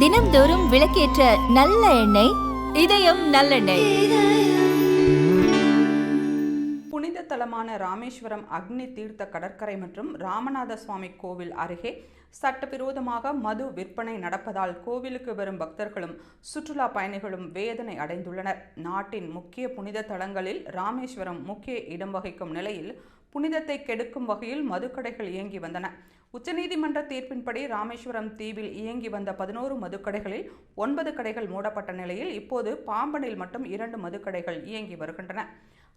தினம்தோறும் விளக்கேற்ற நல்ல எண்ணெய் இதயம் நல்லெண்ணெய். புனித தலமான ராமேஸ்வரம் அக்னி தீர்த்த கடற்கரை மற்றும் ராமநாத சுவாமி கோவில் அருகே சட்டவிரோதமாக மது விற்பனை நடப்பதால் கோவிலுக்கு வரும் பக்தர்களும் சுற்றுலா பயணிகளும் வேதனை அடைந்துள்ளனர். நாட்டின் முக்கிய புனித தலங்களில் ராமேஸ்வரம் முக்கிய இடம் வகிக்கும் நிலையில் புனிதத்தை கெடுக்கும் வகையில் மதுக்கடைகள் இயங்கி வந்தன. உச்சநீதிமன்ற தீர்ப்பின்படி ராமேஸ்வரம் தீவில் இயங்கி வந்த பதினோரு மதுக்கடைகளில் ஒன்பது கடைகள் மூடப்பட்ட நிலையில் இப்போது பாம்பனில் மட்டும் இரண்டு மதுக்கடைகள் இயங்கி வருகின்றன.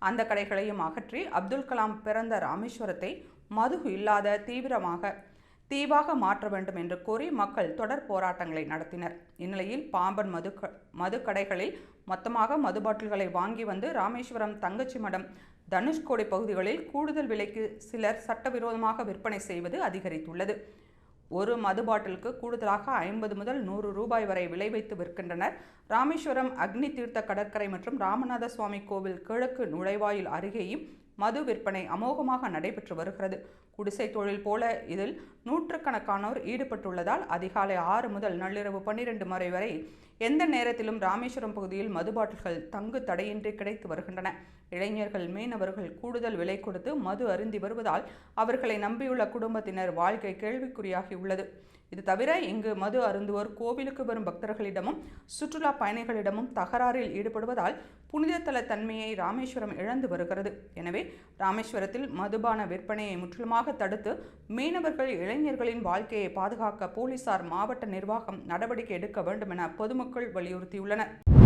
அந்த கடைகளையும் அகற்றி அப்துல் கலாம் பிறந்த ராமேஸ்வரத்தை மது இல்லாத தீவிரமாக தீவாக மாற்ற வேண்டும் என்று கூறி மக்கள் தொடர் போராட்டங்களை நடத்தினர். இந்நிலையில் பாம்பன் மது மதுக்கடைகளில் மொத்தமாக மது பாட்டில்களை வாங்கி வந்து ராமேஸ்வரம் தங்கச்சி மடம் தனுஷ்கோடி பகுதிகளில் கூடுதல் விலைக்கு சிலர் சட்டவிரோதமாக விற்பனை செய்வது அதிகரித்துள்ளது. ஒரு மது பாட்டிலுக்கு கூடுதலாக ஐம்பது முதல் நூறு ரூபாய் வரை விலை வைத்து விற்கின்றனர் ராமேஸ்வரம் அக்னி தீர்த்த கடற்கரை மற்றும் ராமநாத சுவாமி கோவில் கிழக்கு நுழைவாயில் அருகேயும் மது விற்பனை அமோகமாக நடைபெற்று வருகிறது. குடிசை தொழில் போல இதில் நூற்றுக்கணக்கானோர் ஈடுபட்டுள்ளதால் அதிகாலை ஆறு முதல் நள்ளிரவு பன்னிரண்டு மறை வரை எந்த நேரத்திலும் ராமேஸ்வரம் பகுதியில் மது பாட்டில்கள் தங்கு தடையின்றி கிடைத்து வருகின்றன. இளைஞர்கள் மீனவர்கள் கூடுதல் விலை கொடுத்து மது அருந்தி வருவதால் அவர்களை நம்பியுள்ள குடும்பத்தினர் வாழ்க்கை கேள்விக்குறியாகியுள்ளது. இது தவிர இங்கு மது அருந்துவோர் கோவிலுக்கு வரும் பக்தர்களிடமும் சுற்றுலா பயணிகளிடமும் தகராறில் ஈடுபடுவதால் புனிதத்தல தன்மையை ராமேஸ்வரம் இழந்து வருகிறது. எனவே ராமேஸ்வரத்தில் மதுபான விற்பனையை முற்றிலுமாக தடுத்து மீனவர்கள் இளைஞர்களின் வாழ்க்கையை பாதுகாக்க போலீசார் மாவட்ட நிர்வாகம் நடவடிக்கை எடுக்க வேண்டும் என பொதுமக்கள் வலியுறுத்தியுள்ளனர்.